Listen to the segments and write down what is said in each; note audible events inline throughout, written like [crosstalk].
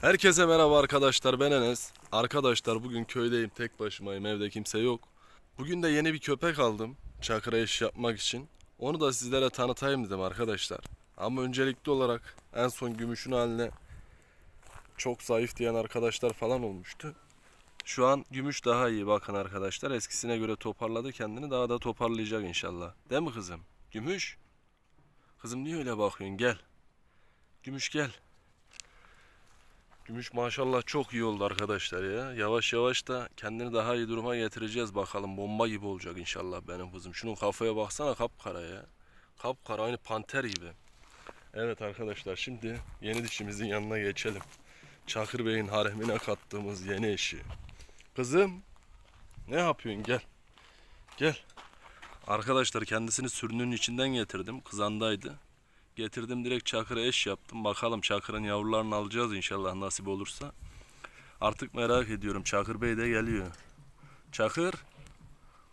Herkese merhaba arkadaşlar ben Enes. Arkadaşlar bugün köydeyim tek başımayım evde kimse yok. Bugün de yeni bir köpek aldım çakıra iş yapmak için. Onu da sizlere tanıtayım dedim arkadaşlar. Ama öncelikli olarak en son gümüşün haline çok zayıf diyen arkadaşlar falan olmuştu. Şu an gümüş daha iyi bakın arkadaşlar. Eskisine göre toparladı kendini daha da toparlayacak inşallah. Değil mi kızım? Gümüş? Kızım niye öyle bakıyorsun? Gel. Gümüş gel. Gümüş maşallah çok iyi oldu arkadaşlar ya. Yavaş yavaş da kendini daha iyi duruma getireceğiz bakalım. Bomba gibi olacak inşallah benim kızım. Şunun kafaya baksana kapkara ya. Kapkara aynı panter gibi. Evet arkadaşlar şimdi yeni dişimizin yanına geçelim. Çakır Bey'in haremine kattığımız yeni eşi. Kızım ne yapıyorsun gel. Gel. Arkadaşlar kendisini sürünün içinden getirdim. Kızandaydı. Getirdim direkt Çakır'a eş yaptım. Bakalım Çakır'ın yavrularını alacağız inşallah nasip olursa. Artık merak ediyorum. Çakır Bey de geliyor. Çakır.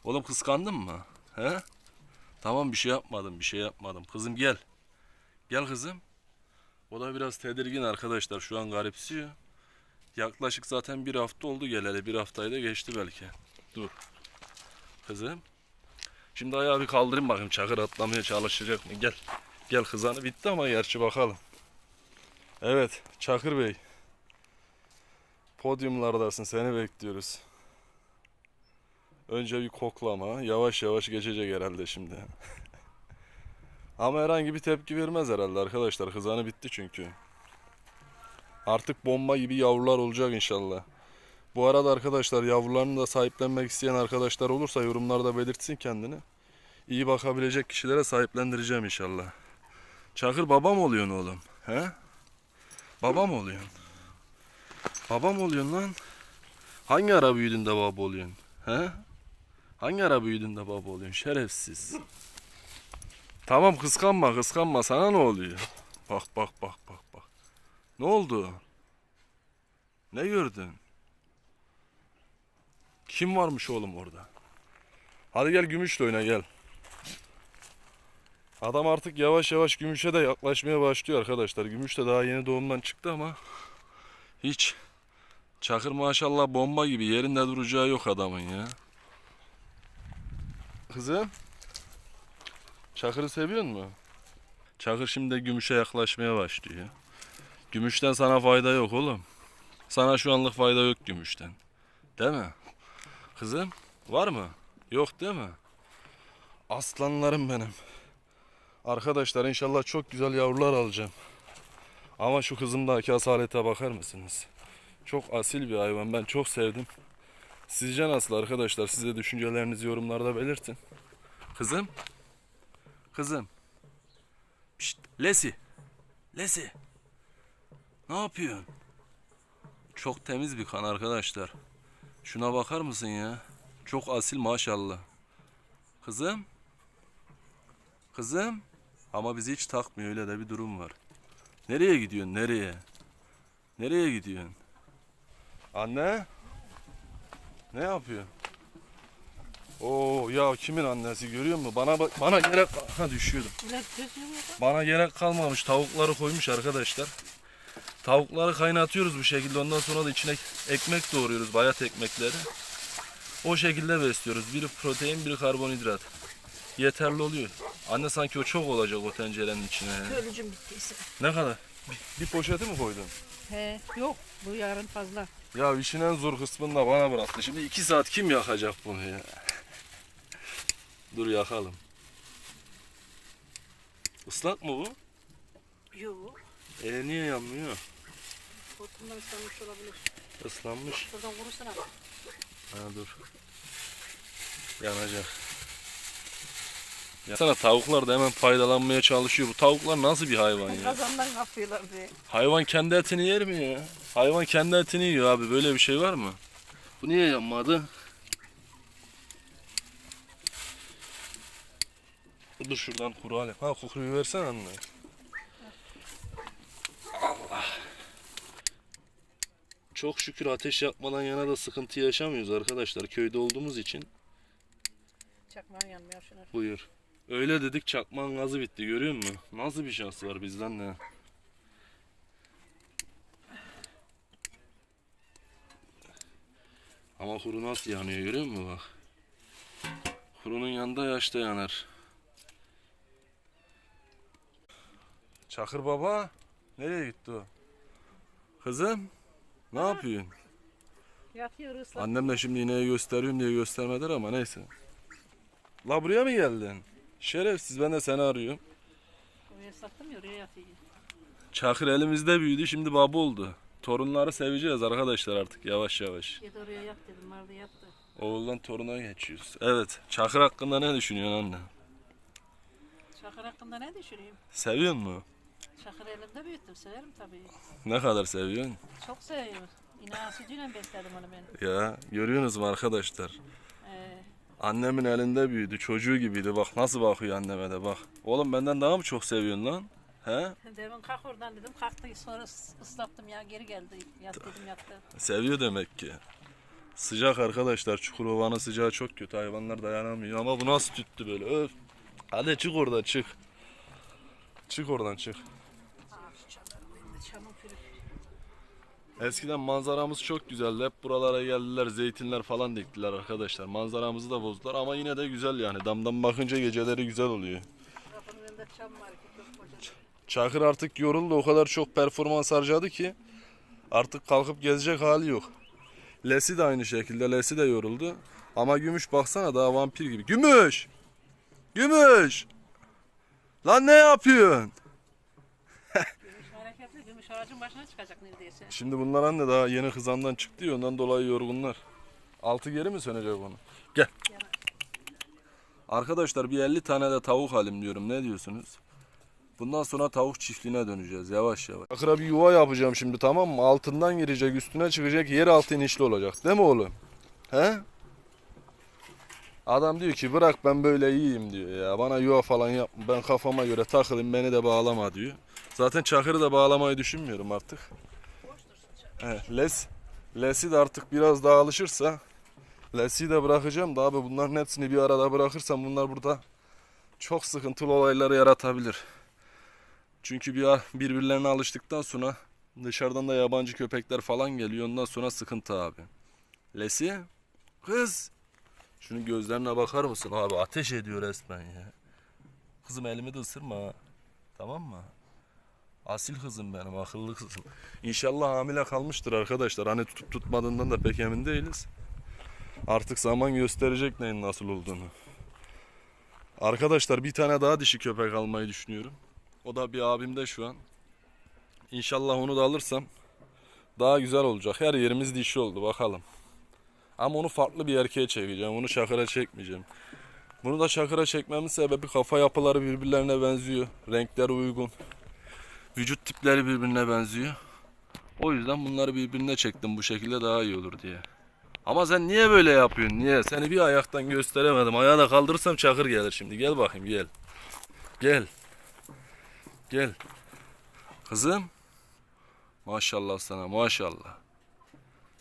Oğlum kıskandın mı? He? Tamam bir şey yapmadım. Bir şey yapmadım. Kızım gel. Gel kızım. O da biraz tedirgin arkadaşlar. Şu an garipsiyor. Yaklaşık zaten bir hafta oldu geleli. Bir haftayı da geçti belki. Dur. Kızım. Şimdi ayağı bir kaldırayım bakayım. Çakır atlamaya çalışacak mı? Gel. Gel kızanı bitti ama gerçi bakalım. Evet Çakır Bey. Podyumlardasın seni bekliyoruz. Önce bir koklama. Yavaş yavaş geçecek herhalde şimdi. [laughs] ama herhangi bir tepki vermez herhalde arkadaşlar. Kızanı bitti çünkü. Artık bomba gibi yavrular olacak inşallah. Bu arada arkadaşlar yavrularını da sahiplenmek isteyen arkadaşlar olursa yorumlarda belirtsin kendini. İyi bakabilecek kişilere sahiplendireceğim inşallah. Çakır baba mı oluyorsun oğlum? He? Baba mı oluyorsun? Baba mı oluyorsun lan? Hangi ara büyüdün de baba oluyorsun? He? Hangi ara büyüdün de baba oluyorsun? Şerefsiz. Tamam kıskanma kıskanma sana ne oluyor? Bak bak bak bak bak. Ne oldu? Ne gördün? Kim varmış oğlum orada? Hadi gel gümüşle oyna gel. Adam artık yavaş yavaş gümüşe de yaklaşmaya başlıyor arkadaşlar. Gümüş de daha yeni doğumdan çıktı ama hiç Çakır maşallah bomba gibi yerinde duracağı yok adamın ya. Kızım. Çakır'ı seviyor mu? Çakır şimdi de gümüşe yaklaşmaya başlıyor. Gümüşten sana fayda yok oğlum. Sana şu anlık fayda yok gümüşten. Değil mi? Kızım var mı? Yok değil mi? Aslanlarım benim. Arkadaşlar inşallah çok güzel yavrular alacağım. Ama şu kızımdaki asalete bakar mısınız? Çok asil bir hayvan. Ben çok sevdim. Sizce nasıl arkadaşlar? Size düşüncelerinizi yorumlarda belirtin. Kızım. Kızım. Pişt, Lesi. Lesi. Ne yapıyorsun? Çok temiz bir kan arkadaşlar. Şuna bakar mısın ya? Çok asil maşallah. Kızım. Kızım. Ama bizi hiç takmıyor öyle de bir durum var. Nereye gidiyorsun? Nereye? Nereye gidiyorsun? Anne? Ne yapıyor? Oo ya kimin annesi görüyor musun? Bana bak- bana gerek ha düşüyordum. Bana gerek kalmamış. Tavukları koymuş arkadaşlar. Tavukları kaynatıyoruz bu şekilde. Ondan sonra da içine ekmek doğruyoruz. Bayat ekmekleri. O şekilde besliyoruz. Biri protein, biri karbonhidrat. Yeterli oluyor. Anne sanki o çok olacak o tencerenin içine. ya. Ölücüm bittiyse. Ne kadar? Bir, bir poşeti mi koydun? He, yok bu yarın fazla. Ya işin en zor kısmını da bana bıraktı. Şimdi iki saat kim yakacak bunu ya? Dur yakalım. Islak mı bu? Yok. E niye yanmıyor? Hortumdan ıslanmış olabilir. Islanmış. Şuradan vurursan abi. Ha dur. Yanacak. Ya sana tavuklar da hemen faydalanmaya çalışıyor. Bu tavuklar nasıl bir hayvan ya? Kazandan kapıyorlar diye. Hayvan kendi etini yer mi ya? Hayvan kendi etini yiyor abi. Böyle bir şey var mı? Bu niye yanmadı? Dur şuradan kuru alayım. Ha kokuyu versene anne. Allah. Çok şükür ateş yakmadan yana da sıkıntı yaşamıyoruz arkadaşlar. Köyde olduğumuz için. Çakmağın yanmıyor şuna. Buyur. Öyle dedik çakmağın gazı bitti görüyor musun? Nasıl bir şans var bizden de. Ama kuru nasıl yanıyor görüyor musun bak. Kurunun yanında yaşta yanar. Çakır baba nereye gitti o? Kızım ne yapıyorsun? Yatıyoruz. Annem de şimdi ineği gösteriyorum diye göstermediler ama neyse. La buraya mı geldin? Şerefsiz ben de seni arıyorum. Oraya sattım ya oraya yatıyor. Çakır elimizde büyüdü şimdi baba oldu. Torunları seveceğiz arkadaşlar artık yavaş yavaş. Git oraya yat dedim vardı yattı. Oğuldan toruna geçiyoruz. Evet. Çakır hakkında ne düşünüyorsun anne? Çakır hakkında ne düşüneyim? Seviyor mu? Çakır elimde büyüttüm severim tabii. Ne kadar seviyorsun? Çok seviyorum. İnan sütüyle besledim onu ben. Ya görüyorsunuz mu arkadaşlar? Annemin elinde büyüdü. Çocuğu gibiydi. Bak nasıl bakıyor anneme de bak. Oğlum benden daha mı çok seviyorsun lan? He? demin kalk oradan dedim kalktı sonra ıs- ıslattım ya geri geldi. Yat dedim yattı. Seviyor demek ki. Sıcak arkadaşlar. Çukurova'nın sıcağı çok kötü. Hayvanlar dayanamıyor. Ama bu nasıl tüttü böyle? Öf. Hadi çık oradan çık. Çık oradan çık. Eskiden manzaramız çok güzeldi. Hep buralara geldiler, zeytinler falan diktiler arkadaşlar. Manzaramızı da bozdular ama yine de güzel yani. Damdan bakınca geceleri güzel oluyor. Çakır artık yoruldu. O kadar çok performans harcadı ki artık kalkıp gezecek hali yok. Lesi de aynı şekilde. Lesi de yoruldu. Ama Gümüş baksana daha vampir gibi. Gümüş! Gümüş! Lan ne yapıyorsun? Gümüş ağacın başına çıkacak neredeyse. Şimdi bunlar anne daha yeni kızandan çıktı ya ondan dolayı yorgunlar. Altı geri mi sönecek onu? Gel. Arkadaşlar bir 50 tane de tavuk alayım diyorum. Ne diyorsunuz? Bundan sonra tavuk çiftliğine döneceğiz yavaş yavaş. Akıra bir yuva yapacağım şimdi tamam mı? Altından girecek, üstüne çıkacak, yer altı inişli olacak. Değil mi oğlum? He? Adam diyor ki bırak ben böyle iyiyim diyor ya. Bana yuva falan yap. Ben kafama göre takılayım beni de bağlama diyor. Zaten Çakır'ı da bağlamayı düşünmüyorum artık. Evet, Les, Les'i de artık biraz daha alışırsa Les'i de bırakacağım da abi bunların hepsini bir arada bırakırsam bunlar burada çok sıkıntılı olayları yaratabilir. Çünkü bir birbirlerine alıştıktan sonra dışarıdan da yabancı köpekler falan geliyor. Ondan sonra sıkıntı abi. Lesi kız şunun gözlerine bakar mısın abi ateş ediyor resmen ya. Kızım elimi de ısırma. Tamam mı? Asil kızım benim akıllı kızım. İnşallah hamile kalmıştır arkadaşlar. Hani tutup tutmadığından da pek emin değiliz. Artık zaman gösterecek neyin nasıl olduğunu. Arkadaşlar bir tane daha dişi köpek almayı düşünüyorum. O da bir abimde şu an. İnşallah onu da alırsam daha güzel olacak. Her yerimiz dişi oldu bakalım. Ama onu farklı bir erkeğe çekeceğim. Onu çakıra çekmeyeceğim. Bunu da çakıra çekmemin sebebi kafa yapıları birbirlerine benziyor. Renkleri uygun. Vücut tipleri birbirine benziyor. O yüzden bunları birbirine çektim bu şekilde daha iyi olur diye. Ama sen niye böyle yapıyorsun? Niye? Seni bir ayaktan gösteremedim. Ayağı da kaldırırsam çakır gelir şimdi. Gel bakayım gel. Gel. Gel. Kızım. Maşallah sana maşallah.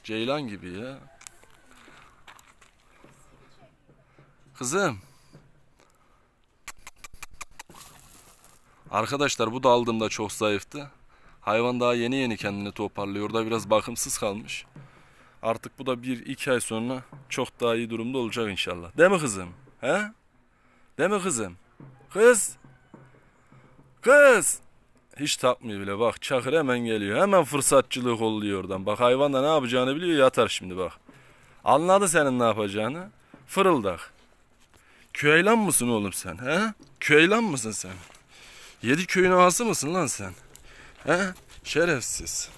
Ceylan gibi ya. Kızım. Arkadaşlar bu da aldığımda çok zayıftı. Hayvan daha yeni yeni kendini toparlıyor. Orada biraz bakımsız kalmış. Artık bu da bir iki ay sonra çok daha iyi durumda olacak inşallah. Değil mi kızım? He? Değil mi kızım? Kız! Kız! Hiç takmıyor bile bak Çakır hemen geliyor. Hemen fırsatçılığı kolluyor oradan. Bak hayvan da ne yapacağını biliyor yatar şimdi bak. Anladı senin ne yapacağını. Fırıldak. Köylan mısın oğlum sen? He? Köylan mısın sen? Yedi köyün ağası mısın lan sen? He? Şerefsiz.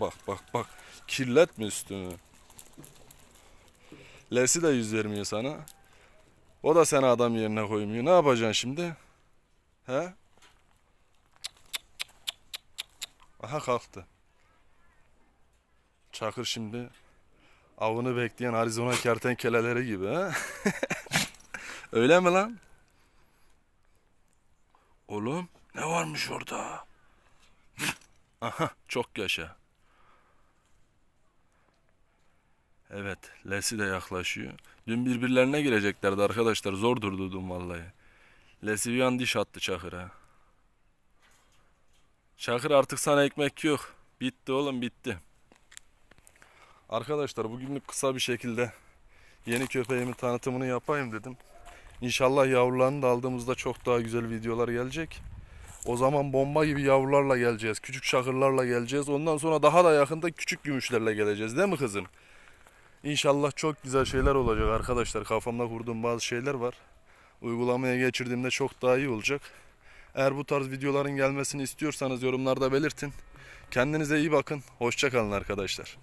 Bak bak bak. Kirletme üstünü. Lesi de yüz vermiyor sana. O da seni adam yerine koymuyor. Ne yapacaksın şimdi? He? Aha kalktı. Çakır şimdi avını bekleyen Arizona kertenkeleleri gibi ha? [laughs] Öyle mi lan? Oğlum ne varmış orada? [laughs] Aha çok yaşa. Evet Lesi de yaklaşıyor. Dün birbirlerine gireceklerdi arkadaşlar. Zor durdurdum vallahi. Lesi bir an diş attı Çakır'a. Çakır artık sana ekmek yok. Bitti oğlum bitti. Arkadaşlar bugünlük kısa bir şekilde yeni köpeğimin tanıtımını yapayım dedim. İnşallah yavrularını da aldığımızda çok daha güzel videolar gelecek. O zaman bomba gibi yavrularla geleceğiz. Küçük şakırlarla geleceğiz. Ondan sonra daha da yakında küçük gümüşlerle geleceğiz. Değil mi kızım? İnşallah çok güzel şeyler olacak arkadaşlar. Kafamda kurduğum bazı şeyler var. Uygulamaya geçirdiğimde çok daha iyi olacak. Eğer bu tarz videoların gelmesini istiyorsanız yorumlarda belirtin. Kendinize iyi bakın. Hoşça kalın arkadaşlar.